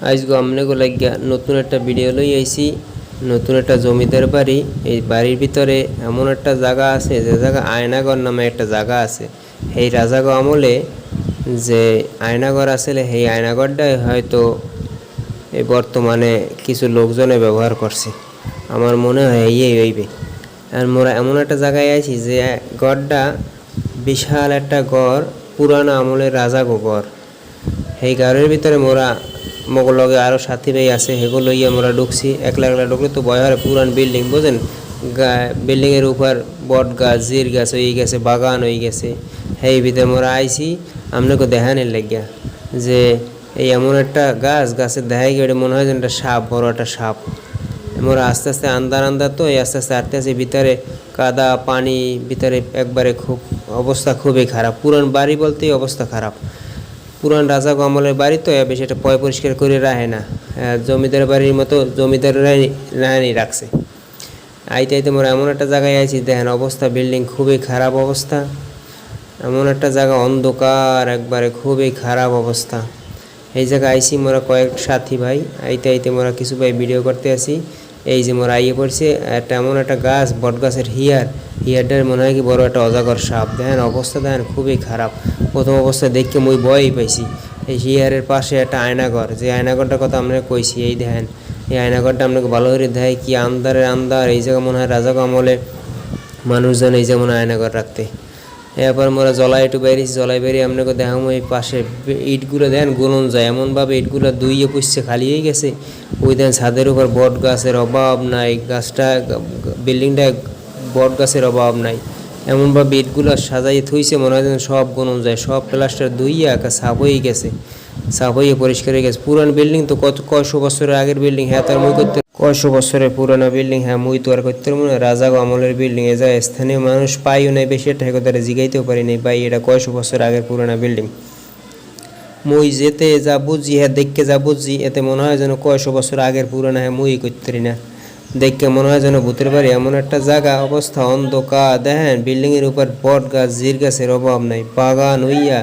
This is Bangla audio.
আজকে আমনেগো লাগিয়া নতুন একটা ভিডিও লই আইছি। নতুন একটা জমিদার বাড়ি। এই বাড়ির ভিতরে এমন একটা জায়গা আছে, যে জায়গা আয়নাগর নামে একটা জায়গা আছে। এই রাজাগো আমলে যে আয়নাগর আসলে সেই আয়নাগরটাই হয়তো এই বর্তমানে কিছু লোকজনে ব্যবহার করছে। আমার মনে হয় এই হইবে। আর মোরা এমন একটা জায়গায় আছি যে গড়টা বিশাল একটা গড়, পুরানো আমলের রাজাগো গড়। সেই গাড়ির ভিতরে মোরা মগর লগে আরও সাথী ভাই আছে সেগুলো লইয়া মোরা ঢুকছি। একলা একলা ঢুকলে তো ভয় হয়, পুরান বিল্ডিং, বুঝেন? বিল্ডিংয়ের উপর বট গাছ, জির গাছ হয়ে গেছে, বাগান হয়ে গেছে। সেই ভিতরে মোরা আইছি আপনাকে দেখানের লাগিয়া যে এই এমন একটা গাছ, গাছের দেখাই গেলে মনে হয় যেন একটা সাপ, বড় একটা সাপ। মোরা আস্তে আস্তে আন্দার আন্দার তো, এই আস্তে আস্তে আস্তে আস্তে ভিতরে কাদা, পানি, ভিতরে একবারে খুব অবস্থা খুবই খারাপ। পুরান বাড়ি বলতেই অবস্থা খারাপ। পুরান রাজা আমলের বাড়ি তো বেশি এটা পয় পরিষ্কার করে রাখে না। জমিদার বাড়ির মতো জমিদাররাই রাহানি রাখছে। আইতে আইতে মোরা এমন একটা জায়গায় আইছি দেখেন অবস্থা বিল্ডিং খুবই খারাপ অবস্থা। এমন একটা জায়গা, অন্ধকার একবারে, খুবই খারাপ অবস্থা। এই জায়গায় আইসি মোরা কয়েক সাথী ভাই আইতে আইতে মোরা কিছু ভাই ভিডিও করতে আসি। এই যে মোরা আইয়ে পড়ছে, একটা এমন একটা গাছ, বট গাছের হিয়ার। হিয়ারটার মনে হয় কি বড় একটা অজাগর সাপ। দেখেন, অবস্থা দেখেন, খুবই খারাপ। প্রথম অবস্থা দেখে মুই ভয়ই পাইছি। এই হিয়ারের পাশে একটা আয়নাঘর। যে আয়নাঘরটার কথা আমরা কইছি, এই দেখেন, এই আয়নাঘরটা আপনাকে ভালো করে দেয় কি আন্দারের আন্দার এই জায়গা মনে হয় রাজাগ আমলে মানুষজন এই যেমন আয়নাঘর রাখতে। এরপর মোরা জলাই একটু বেরিয়েছি জলাই বেরিয়ে আপনাকে দেখাম এই পাশে ইটগুলো দেন গুলন যায়। এমনভাবে ইটগুলো দুইয়ে পুষছে, খালি হয়ে গেছে। ওই দেন ছাদের উপর বট গাছের অভাব নাই, গাছটা বিল্ডিংটা বট গাছের অভাব নাই। এমনভাবে ইটগুলো সাজাই থইছে, মনে হয় সব গুনন যায়, সব প্লাস্টার দুইয়া একা সাফ হয়ে গেছে সাফ হয়ে পরিষ্কার হয়ে গেছে। পুরান বিল্ডিং তো কত, কয়শো বছরের আগের বিল্ডিং হ্যাঁ তার মুই করতে কয়শো বছরের পুরানো বিল্ডিং হ্যাঁ মুই তো আর করতে মনে না। রাজা আমলের বিল্ডিং, এ যায় স্থানীয় মানুষ পাইও নাই, বেশি এটা তারা জিগাইতেও পারি নাই, ভাই, এটা কয়শো বছর আগের পুরানো বিল্ডিং? মুই যেতে যা বুঝি হ্যাঁ দেখকে যা বুঝি, এতে মনে হয় যেন কয়শো বছর আগের পুরানো হ্যাঁ মুই করতে পারি না। দেখকে মনে হয় যেন ভূতের বাড়ি এমন একটা জায়গা, অবস্থা অন্ধকার, দেখেন বিল্ডিং এর উপর বট গাছ, জির গাছের অভাব নাই বাগান হইয়া